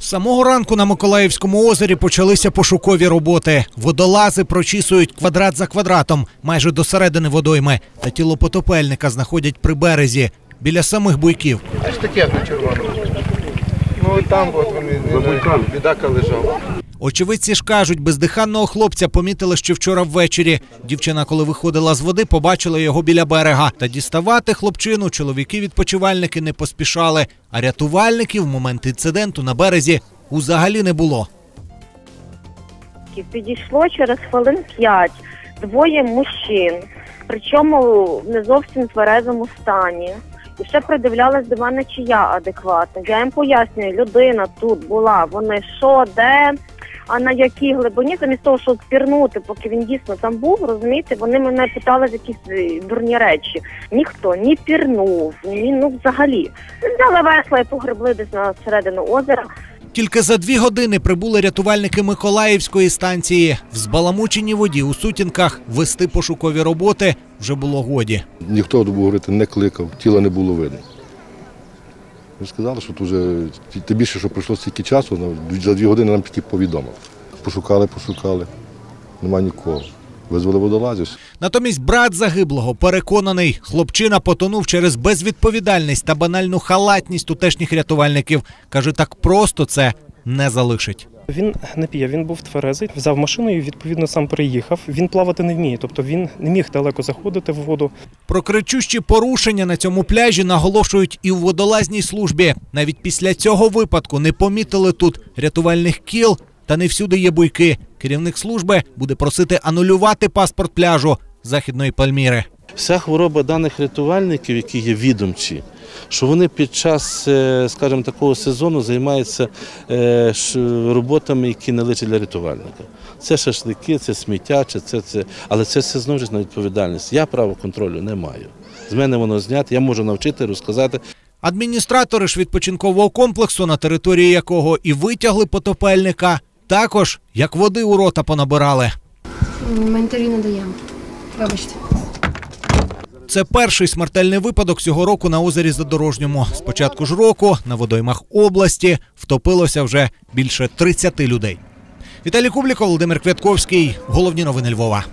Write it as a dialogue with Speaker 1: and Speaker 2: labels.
Speaker 1: З самого ранку на Миколаївському озері почалися пошукові роботи. Водолази прочісують квадрат за квадратом, майже до середини водойми, та тіло потопельника знаходять при березі біля самих буйків.
Speaker 2: Це ж таке на червоному. Ну і там от вони бідака лежав.
Speaker 1: Очевидці ж кажуть, бездиханного хлопця помітили ще вчора ввечері. Дівчина, коли виходила з води, побачила його біля берега. Та діставати хлопчину чоловіки-відпочивальники не поспішали. А рятувальників в момент інциденту на березі узагалі не було.
Speaker 3: Підійшло через хвилин п'ять двоє мужчин, причому в не зовсім тверезому стані. І ще придивлялась до мене, чи я адекватна. Я їм пояснюю, людина тут була, вони що, де, а на якій глибині, замість того, щоб пірнути, поки він дійсно там був, розумієте, вони мене питали з якісь е, дурні речі. Ніхто ні пірнув, ні ну взагалі. Взяли весла і погребли десь на середину озера.
Speaker 1: Тільки за дві години прибули рятувальники Миколаївської станції. В збаламученій воді у сутінках вести пошукові роботи вже було годі.
Speaker 4: Ніхто, буду говорити, не кликав, тіла не було видно. Ви сказали, що тут вже тим більше, що пройшло стільки часу, за дві години нам тільки повідомили. Пошукали, пошукали, нема нікого. Визвали водолазів.
Speaker 1: Натомість брат загиблого переконаний, хлопчина потонув через безвідповідальність та банальну халатність тутешніх рятувальників. Каже, так просто це не залишить.
Speaker 5: Він не п'є, він був тверезий, взяв машину і відповідно сам приїхав. Він плавати не вміє, тобто він не міг далеко заходити в воду.
Speaker 1: Про кричущі порушення на цьому пляжі наголошують і у водолазній службі. Навіть після цього випадку не помітили тут рятувальних кіл, та не всюди є буйки. Керівник служби буде просити анулювати паспорт пляжу Західної Пальміри.
Speaker 6: Вся хвороба даних рятувальників, які є відомчі, що вони під час, е, скажімо, такого сезону займаються е, роботами, які не личать для рятувальника. Це шашлики, це сміття, чи це, це. але це все знову ж на відповідальність. Я права контролю не маю. З мене воно знято, я можу навчити, розказати.
Speaker 1: Адміністратори ж відпочинкового комплексу, на території якого і витягли потопельника, також як води у рота понабирали.
Speaker 7: Інтерв'ю не даємо. Вибачте.
Speaker 1: Це перший смертельний випадок цього року на озері Задорожньому. З початку ж року на водоймах області втопилося вже більше 30 людей. Віталій Кубліков, Володимир Квятковський. Головні новини Львова.